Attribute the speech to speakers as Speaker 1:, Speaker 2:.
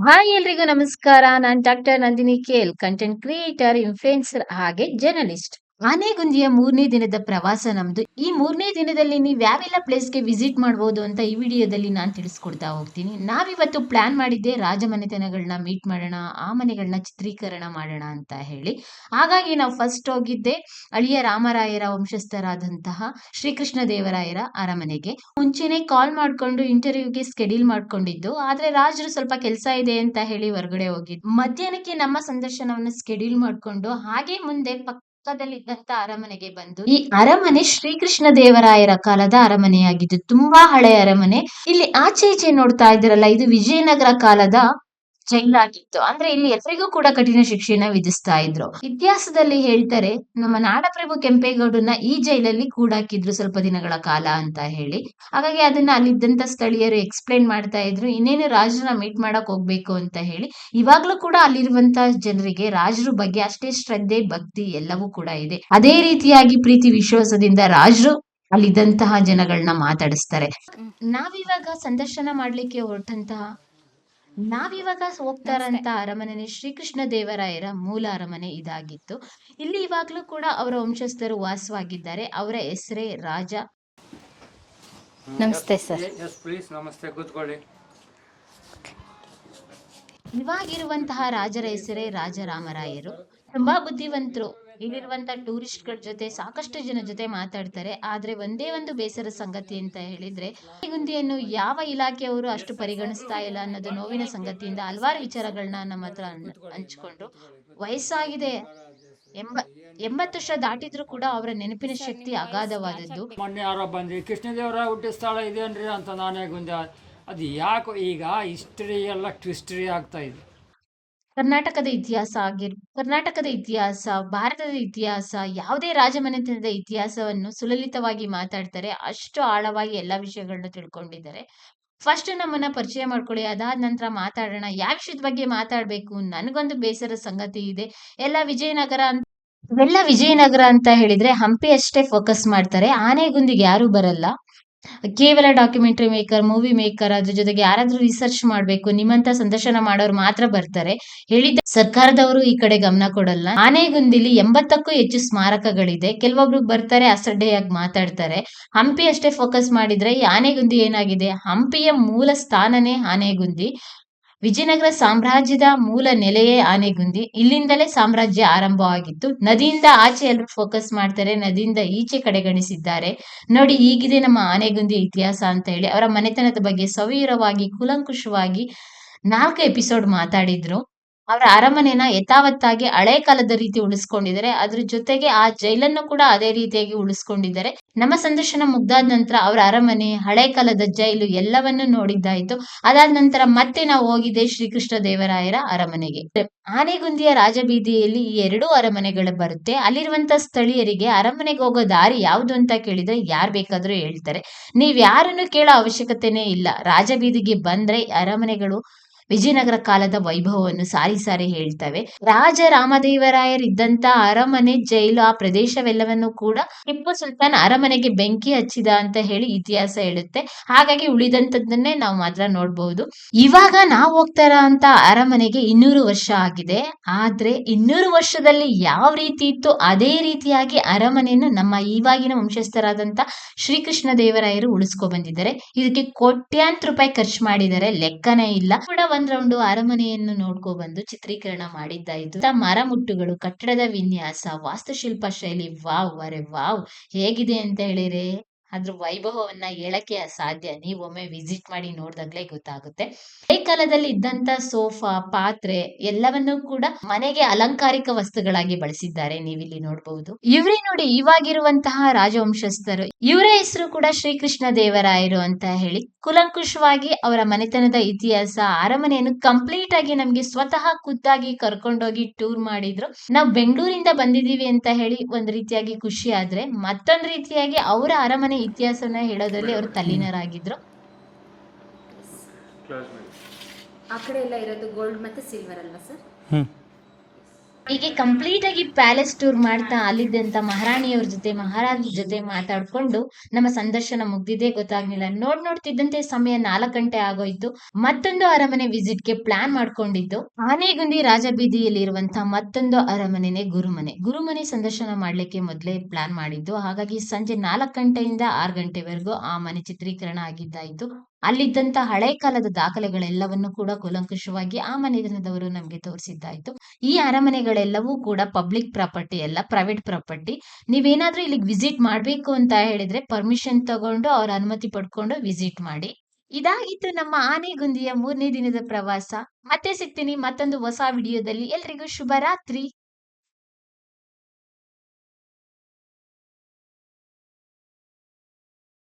Speaker 1: Hi ಎಲ್ರಿಗೂ ನಮಸ್ಕಾರ. ನಾನ್ ಡಾಕ್ಟರ್ ನಂದಿನಿ ಕೇಲ್ ಕಂಟೆಂಟ್ ಕ್ರಿಯೇಟರ್ ಇನ್ಫ್ಲುಯೆನ್ಸರ್ ಹಾಗೆ ಜರ್ನಲಿಸ್ಟ್ ಆನೆಗುಂದಿಯ ಮೂರನೇ ದಿನದ ಪ್ರವಾಸ ನಮ್ದು. ಈ ಮೂರನೇ ದಿನದಲ್ಲಿ ನೀವು ಯಾವೆಲ್ಲ ಪ್ಲೇಸ್ಗೆ ವಿಸಿಟ್ ಮಾಡ್ಬೋದು ಅಂತ ಈ ವಿಡಿಯೋದಲ್ಲಿ ನಾನು ತಿಳಿಸ್ಕೊಡ್ತಾ ಹೋಗ್ತೀನಿ. ನಾವಿವತ್ತು ಪ್ಲಾನ್ ಮಾಡಿದ್ದೆ ರಾಜಮನೆತನಗಳನ್ನ ಮೀಟ್ ಮಾಡೋಣ, ಆ ಮನೆಗಳನ್ನ ಚಿತ್ರೀಕರಣ ಮಾಡೋಣ ಅಂತ ಹೇಳಿ. ಹಾಗಾಗಿ ನಾವು ಫಸ್ಟ್ ಹೋಗಿದ್ದೆ ಅಳಿಯ ರಾಮರಾಯರ ವಂಶಸ್ಥರಾದಂತಹ ಶ್ರೀಕೃಷ್ಣ ದೇವರಾಯರ ಅರಮನೆಗೆ. ಮುಂಚೆನೆ ಕಾಲ್ ಮಾಡ್ಕೊಂಡು ಇಂಟರ್ವ್ಯೂಗೆ ಸ್ಕೆಡ್ಯೂಲ್ ಮಾಡ್ಕೊಂಡಿದ್ದು. ಆದ್ರೆ ರಾಜರು ಸ್ವಲ್ಪ ಕೆಲಸ ಇದೆ ಅಂತ ಹೇಳಿ ಹೊರಗಡೆ ಹೋಗಿದ್ದು ಮಧ್ಯಾಹ್ನಕ್ಕೆ ನಮ್ಮ ಸಂದರ್ಶನವನ್ನು ಸ್ಕೆಡ್ಯೂಲ್ ಮಾಡ್ಕೊಂಡು ಹಾಗೆ ಮುಂದೆ ಪಕ್ಕದಲ್ಲಿದ್ದಂತ ಅರಮನೆಗೆ ಬಂದು, ಈ ಅರಮನೆ ಶ್ರೀಕೃಷ್ಣ ದೇವರಾಯರ ಕಾಲದ ಅರಮನೆಯಾಗಿದ್ದು ತುಂಬಾ ಹಳೆಯ ಅರಮನೆ. ಇಲ್ಲಿ ಆಚೆ ಈಚೆ ನೋಡ್ತಾ ಇದ್ದೀರಲ್ಲ, ಇದು ವಿಜಯನಗರ ಕಾಲದ ಜೈಲಾಗಿತ್ತು ಅಂದ್ರೆ ಇಲ್ಲಿ ಎಲ್ರಿಗೂ ಕೂಡ ಕಠಿಣ ಶಿಕ್ಷೆನ ವಿಧಿಸ್ತಾ ಇದ್ರು. ಇತಿಹಾಸದಲ್ಲಿ ಹೇಳ್ತಾರೆ, ನಮ್ಮ ನಾಡಪ್ರಭು ಕೆಂಪೇಗೌಡನ ಈ ಜೈಲಲ್ಲಿ ಕೂಡಾಕಿದ್ರು ಸ್ವಲ್ಪ ದಿನಗಳ ಕಾಲ ಅಂತ ಹೇಳಿ. ಹಾಗಾಗಿ ಅದನ್ನ ಅಲ್ಲಿದ್ದಂತ ಸ್ಥಳೀಯರು ಎಕ್ಸ್ಪ್ಲೈನ್ ಮಾಡ್ತಾ ಇದ್ರು, ಇನ್ನೇನು ರಾಜರನ್ನ ಮೀಟ್ ಮಾಡಕ್ ಹೋಗ್ಬೇಕು ಅಂತ ಹೇಳಿ. ಇವಾಗ್ಲೂ ಕೂಡ ಅಲ್ಲಿರುವಂತ ಜನರಿಗೆ ರಾಜರು ಬಗ್ಗೆ ಅಷ್ಟೇ ಶ್ರದ್ಧೆ, ಭಕ್ತಿ ಎಲ್ಲವೂ ಕೂಡ ಇದೆ. ಅದೇ ರೀತಿಯಾಗಿ ಪ್ರೀತಿ, ವಿಶ್ವಾಸದಿಂದ ರಾಜರು ಅಲ್ಲಿದ್ದಂತಹ ಜನಗಳನ್ನ ಮಾತಾಡಿಸ್ತಾರೆ. ನಾವಿವಾಗ ಸಂದರ್ಶನ ಮಾಡ್ಲಿಕ್ಕೆ ಹೊರಟಂತಹ ನಾವಿವಾಗ ಹೋಗ್ತಾ ಇರೋಂತ ಅರಮನೆ ಶ್ರೀಕೃಷ್ಣ ದೇವರಾಯರ ಮೂಲ ಅರಮನೆ ಇದಾಗಿತ್ತು. ಇಲ್ಲಿ ಇವಾಗ್ಲೂ ಕೂಡ ಅವರ ವಂಶಸ್ಥರು ವಾಸವಾಗಿದ್ದಾರೆ. ಅವರ ಹೆಸರೇ ರಾಜ.
Speaker 2: ನಮಸ್ತೆ ಸರ್.
Speaker 3: ನಮಸ್ತೆ ಕೂತ್ಕೊಳ್ಳಿ.
Speaker 1: ಇವಾಗಿರುವಂತಹ ರಾಜರ ಹೆಸರೇ ರಾಜರಾಮರಾಯರು. ತುಂಬಾ ಬುದ್ಧಿವಂತರು. ಇಲ್ಲಿರುವಂತ ಟೂರಿಸ್ಟ್ಗಳ ಜೊತೆ ಸಾಕಷ್ಟು ಜನ ಜೊತೆ ಮಾತಾಡ್ತಾರೆ. ಆದ್ರೆ ಒಂದೇ ಒಂದು ಬೇಸರ ಸಂಗತಿ ಅಂತ ಹೇಳಿದ್ರೆ ಗುಂದಿಯನ್ನು ಯಾವ ಇಲಾಖೆಯವರು ಅಷ್ಟು ಪರಿಗಣಿಸ್ತಾ ಇಲ್ಲ ಅನ್ನೋದು ನೋವಿನ ಸಂಗತಿಯಿಂದ ಹಲವಾರು ವಿಚಾರಗಳನ್ನ ನಮ್ಮ ಹತ್ರ ಹಂಚ್ಕೊಂಡು ವಯಸ್ಸಾಗಿದೆ. ಎಂಬ, ಎಂಬತ್ತು ವರ್ಷ ದಾಟಿದ್ರು ಕೂಡ ಅವರ ನೆನಪಿನ ಶಕ್ತಿ ಅಗಾಧವಾದದ್ದು.
Speaker 3: ಮೊನ್ನೆ ಯಾರೋ ಬಂದ್ರಿ, ಕೃಷ್ಣದೇವರ ಹುಟ್ಟಿದ ಸ್ಥಳ ಇದೇನ್ರಿ ಅಂತ ನಾನೇ ಗುಂದೆ, ಅದು ಯಾಕೋ ಈಗ ಹಿಸ್ಟ್ರಿ ಎಲ್ಲ ಟ್ವಿಸ್ಟ್ರಿ ಆಗ್ತಾ ಇದೆ.
Speaker 1: ಕರ್ನಾಟಕದ ಇತಿಹಾಸ ಆಗಿರ್, ಕರ್ನಾಟಕದ ಇತಿಹಾಸ, ಭಾರತದ ಇತಿಹಾಸ, ಯಾವುದೇ ರಾಜಮನೆತನದ ಇತಿಹಾಸವನ್ನು ಸುಲಲಿತವಾಗಿ ಮಾತಾಡ್ತಾರೆ. ಅಷ್ಟು ಆಳವಾಗಿ ಎಲ್ಲಾ ವಿಷಯಗಳನ್ನ ತಿಳ್ಕೊಂಡಿದ್ದಾರೆ. ಫಸ್ಟ್ ನಮ್ಮನ್ನ ಪರಿಚಯ ಮಾಡ್ಕೊಳ್ಳಿ, ಅದಾದ ನಂತರ ಮಾತಾಡೋಣ. ಯಾವ ವಿಷಯದ ಬಗ್ಗೆ ಮಾತಾಡ್ಬೇಕು? ನನಗೊಂದು ಬೇಸರ ಸಂಗತಿ ಇದೆ. ಎಲ್ಲ ವಿಜಯನಗರ ಅಂತ, ಇವೆಲ್ಲ ವಿಜಯನಗರ ಅಂತ ಹೇಳಿದ್ರೆ ಹಂಪಿ ಅಷ್ಟೇ ಫೋಕಸ್ ಮಾಡ್ತಾರೆ. ಆನೆಗುಂದಿಗೆ ಯಾರು ಬರಲ್ಲ. ಕೇವಲ ಡಾಕ್ಯುಮೆಂಟ್ರಿ ಮೇಕರ್ ಮೂವಿ ಮೇಕರ್ ಅದ್ರ ಜೊತೆಗೆ ಯಾರಾದ್ರೂ ರಿಸರ್ಚ್ ಮಾಡ್ಬೇಕು, ನಿಮ್ಮಂತ ಸಂದರ್ಶನ ಮಾಡೋರು ಮಾತ್ರ ಬರ್ತಾರೆ. ಹೇಳಿದ ಸರ್ಕಾರದವರು ಈ ಕಡೆ ಗಮನ ಕೊಡಲ್ಲ. ಆನೆಗುಂದಿಲಿ ಎಂಬತ್ತಕ್ಕೂ ಹೆಚ್ಚು ಸ್ಮಾರಕಗಳಿದೆ. ಕೆಲವೊಬ್ರು ಬರ್ತಾರೆ, ಅಸಡ್ಡೆಯಾಗಿ ಮಾತಾಡ್ತಾರೆ. ಹಂಪಿ ಅಷ್ಟೇ ಫೋಕಸ್ ಮಾಡಿದ್ರೆ ಈ ಆನೆಗುಂದಿ ಏನಾಗಿದೆ? ಹಂಪಿಯ ಮೂಲ ಸ್ಥಾನನೇ ಆನೆಗುಂದಿ. ವಿಜಯನಗರ ಸಾಮ್ರಾಜ್ಯದ ಮೂಲ ನೆಲೆಯೇ ಆನೆಗುಂದಿ. ಇಲ್ಲಿಂದಲೇ ಸಾಮ್ರಾಜ್ಯ ಆರಂಭವಾಗಿತ್ತು. ನದಿಯಿಂದ ಆಚೆ ಎಲ್ಲರೂ ಫೋಕಸ್ ಮಾಡ್ತಾರೆ, ನದಿಯಿಂದ ಈಚೆ ಕಡೆಗಣಿಸಿದ್ದಾರೆ. ನೋಡಿ ಈಗಿದೆ ನಮ್ಮ ಆನೆಗುಂದಿ ಇತಿಹಾಸ ಅಂತ ಹೇಳಿ ಅವರ ಮನೆತನದ ಬಗ್ಗೆ ಸವಿರವಾಗಿ ಕುಲಂಕುಷವಾಗಿ ನಾಲ್ಕು ಎಪಿಸೋಡ್ ಮಾತಾಡಿದ್ರು. ಅವರ ಅರಮನೆನ ಯಥಾವತ್ತಾಗಿ ಹಳೆ ಕಾಲದ ರೀತಿ ಉಳಿಸ್ಕೊಂಡಿದ್ದಾರೆ. ಅದ್ರ ಜೊತೆಗೆ ಆ ಜೈಲನ್ನು ಕೂಡ ಅದೇ ರೀತಿಯಾಗಿ ಉಳಿಸ್ಕೊಂಡಿದ್ದಾರೆ. ನಮ್ಮ ಸಂದರ್ಶನ ಮುಗ್ದಾದ ನಂತರ ಅವರ ಅರಮನೆ, ಹಳೆ ಕಾಲದ ಜೈಲು ಎಲ್ಲವನ್ನು ನೋಡಿದ್ದಾಯ್ತು. ಅದಾದ ನಂತರ ಮತ್ತೆ ನಾವು ಹೋಗಿದ್ದೆ ಶ್ರೀಕೃಷ್ಣ ದೇವರಾಯರ ಅರಮನೆಗೆ. ಆನೆಗುಂದಿಯ ರಾಜಬೀದಿಯಲ್ಲಿ ಈ ಎರಡೂ ಅರಮನೆಗಳು ಬರುತ್ತೆ. ಅಲ್ಲಿರುವಂತ ಸ್ಥಳೀಯರಿಗೆ ಅರಮನೆಗೆ ಹೋಗೋ ದಾರಿ ಯಾವುದು ಅಂತ ಕೇಳಿದ್ರೆ ಯಾರ್ ಬೇಕಾದ್ರೂ ಹೇಳ್ತಾರೆ. ನೀವ್ ಯಾರನ್ನು ಕೇಳೋ ಅವಶ್ಯಕತೆನೇ ಇಲ್ಲ. ರಾಜಬೀದಿಗೆ ಬಂದ್ರೆ ಅರಮನೆಗಳು ವಿಜಯನಗರ ಕಾಲದ ವೈಭವವನ್ನು ಸಾರಿ ಸಾರಿ ಹೇಳ್ತವೆ. ರಾಜ ರಾಮದೇವರಾಯರಿದ್ದಂತ ಅರಮನೆ ಜೈಲು, ಆ ಪ್ರದೇಶವೆಲ್ಲವನ್ನು ಕೂಡ ಟಿಪ್ಪು ಸುಲ್ತಾನ್ ಅರಮನೆಗೆ ಬೆಂಕಿ ಹಚ್ಚಿದ ಅಂತ ಹೇಳಿ ಇತಿಹಾಸ ಹೇಳುತ್ತೆ. ಹಾಗಾಗಿ ಉಳಿದಂತದ್ದನ್ನೇ ನಾವು ಮಾತ್ರ ನೋಡ್ಬಹುದು ಇವಾಗ ನಾವು ಹೋಗ್ತಾ ಇರೋ ಅಂತ ಅರಮನೆಗೆ ಇನ್ನೂರು ವರ್ಷ ಆಗಿದೆ. ಆದ್ರೆ ಇನ್ನೂರು ವರ್ಷದಲ್ಲಿ ಯಾವ ರೀತಿ ಇತ್ತು ಅದೇ ರೀತಿಯಾಗಿ ಅರಮನೆಯನ್ನು ನಮ್ಮ ಇವಾಗಿನ ವಂಶಸ್ಥರಾದಂತ ಶ್ರೀಕೃಷ್ಣ ದೇವರಾಯರು ಉಳಿಸ್ಕೊ ಬಂದಿದ್ದಾರೆ. ಇದಕ್ಕೆ ಕೋಟ್ಯಾಂತ ರೂಪಾಯಿ ಖರ್ಚು ಮಾಡಿದ್ದಾರೆ ಲೆಕ್ಕನೇ ಇಲ್ಲ. ಕೂಡ ಒಂದ್ ರೌಂಡ್ ಅರಮನೆಯನ್ನು ನೋಡ್ಕೊ ಬಂದು ಚಿತ್ರೀಕರಣ ಮಾಡಿದ್ದಾಯ್ತು ಮರಮುಟ್ಟುಗಳು, ಕಟ್ಟಡದ ವಿನ್ಯಾಸ, ವಾಸ್ತುಶಿಲ್ಪ ಶೈಲಿ, ವಾವ್, ಅರೆ ವಾವ್, ಹೇಗಿದೆ ಅಂತ ಹೇಳಿದ್ರೆ ಅದ್ರ ವೈಭವವನ್ನ ಹೇಳಕ್ಕೆ ಅಸಾಧ್ಯ. ಒಮ್ಮೆ ವಿಸಿಟ್ ಮಾಡಿ ನೋಡಿದಾಗ್ಲೇ ಗೊತ್ತಾಗುತ್ತೆ. ಹಳೆ ಕಾಲದಲ್ಲಿ ಇದ್ದಂತ ಸೋಫಾ, ಪಾತ್ರೆ ಎಲ್ಲವನ್ನೂ ಕೂಡ ಮನೆಗೆ ಅಲಂಕಾರಿಕ ವಸ್ತುಗಳಾಗಿ ಬಳಸಿದ್ದಾರೆ. ನೀವಿಲ್ಲಿ ನೋಡಬಹುದು ಇವರೇ ನೋಡಿ ಇವಾಗಿರುವಂತಹ ರಾಜವಂಶಸ್ಥರು. ಇವರ ಹೆಸರು ಕೂಡ ಶ್ರೀಕೃಷ್ಣ ದೇವರಾಯರು ಅಂತ ಹೇಳಿ ಕುಲಂಕುಷವಾಗಿ ಅವರ ಮನೆತನದ ಇತಿಹಾಸ, ಅರಮನೆಯನ್ನು ಕಂಪ್ಲೀಟ್ ಆಗಿ ನಮ್ಗೆ ಸ್ವತಃ ಖುದ್ದಾಗಿ ಕರ್ಕೊಂಡೋಗಿ ಟೂರ್ ಮಾಡಿದ್ರು. ನಾವು ಬೆಂಗಳೂರಿಂದ ಬಂದಿದ್ದೀವಿ ಅಂತ ಹೇಳಿ ಒಂದ್ ರೀತಿಯಾಗಿ ಖುಷಿ ಆದ್ರೆ ಮತ್ತೊಂದ್ ರೀತಿಯಾಗಿ ಅವರ ಅರಮನೆ ಇತಿಹಾಸನ ಹೇಳೋದ್ರಲ್ಲಿ ಅವರು ತಲ್ಲೀನರಾಗಿದ್ರು.
Speaker 2: ಆ ಕಡೆ ಎಲ್ಲ ಇರೋದು ಗೋಲ್ಡ್ ಮತ್ತೆ ಸಿಲ್ವರ್ ಅಲ್ವಾ ಸರ್?
Speaker 1: ಹೀಗೆ ಕಂಪ್ಲೀಟ್ ಆಗಿ ಪ್ಯಾಲೇಸ್ ಟೂರ್ ಮಾಡ್ತಾ ಅಲ್ಲಿದ್ದಂತ ಮಹಾರಾಣಿಯವ್ರ ಜೊತೆ ಮಹಾರಾಜ್ ಜೊತೆ ಮಾತಾಡ್ಕೊಂಡು ನಮ್ಮ ಸಂದರ್ಶನ ಮುಗ್ದಿದೆ. ಗೊತ್ತಾಗ್ಲಿಲ್ಲ. ನೋಡ್ ನೋಡ್ತಿದ್ದಂತೆ ಸಮಯ ನಾಲ್ಕು ಗಂಟೆ ಆಗೋಯ್ತು. ಮತ್ತೊಂದು ಅರಮನೆ ವಿಸಿಟ್ಗೆ ಪ್ಲಾನ್ ಮಾಡ್ಕೊಂಡಿದ್ದು. ಆನೆಗುಂದಿ ರಾಜಬೀದಿಯಲ್ಲಿ ಇರುವಂತಹ ಮತ್ತೊಂದು ಅರಮನೆನೆ ಗುರುಮನೆ. ಗುರುಮನೆ ಸಂದರ್ಶನ ಮಾಡ್ಲಿಕ್ಕೆ ಮೊದಲೇ ಪ್ಲಾನ್ ಮಾಡಿದ್ದು. ಹಾಗಾಗಿ ಸಂಜೆ ನಾಲ್ಕು ಗಂಟೆಯಿಂದ ಆರು ಗಂಟೆವರೆಗೂ ಆ ಮನೆ ಚಿತ್ರೀಕರಣ ಆಗಿದ್ದಾಯ್ತು. ಅಲ್ಲಿದ್ದಂತ ಹಳೆ ಕಾಲದ ದಾಖಲೆಗಳೆಲ್ಲವನ್ನು ಕೂಡ ಕೂಲಂಕುಷವಾಗಿ ಆ ಮನೆತನದವರು ನಮಗೆ ತೋರಿಸಿದ್ದಾಯ್ತು. ಈ ಅರಮನೆಗಳೆಲ್ಲವೂ ಕೂಡ ಪಬ್ಲಿಕ್ ಪ್ರಾಪರ್ಟಿ ಅಲ್ಲ, ಪ್ರೈವೇಟ್ ಪ್ರಾಪರ್ಟಿ. ನೀವೇನಾದ್ರೂ ಇಲ್ಲಿಗೆ ವಿಸಿಟ್ ಮಾಡ್ಬೇಕು ಅಂತ ಹೇಳಿದ್ರೆ ಪರ್ಮಿಷನ್ ತಗೊಂಡು ಅವ್ರ ಅನುಮತಿ ಪಡ್ಕೊಂಡು ವಿಸಿಟ್ ಮಾಡಿ. ಇದಾಗಿತ್ತು ನಮ್ಮ ಆನೆಗುಂದಿಯ ಮೂರನೇ ದಿನದ ಪ್ರವಾಸ. ಮತ್ತೆ ಸಿಗ್ತೀನಿ ಮತ್ತೊಂದು ಹೊಸ ವಿಡಿಯೋದಲ್ಲಿ. ಎಲ್ರಿಗೂ ಶುಭರಾತ್ರಿ.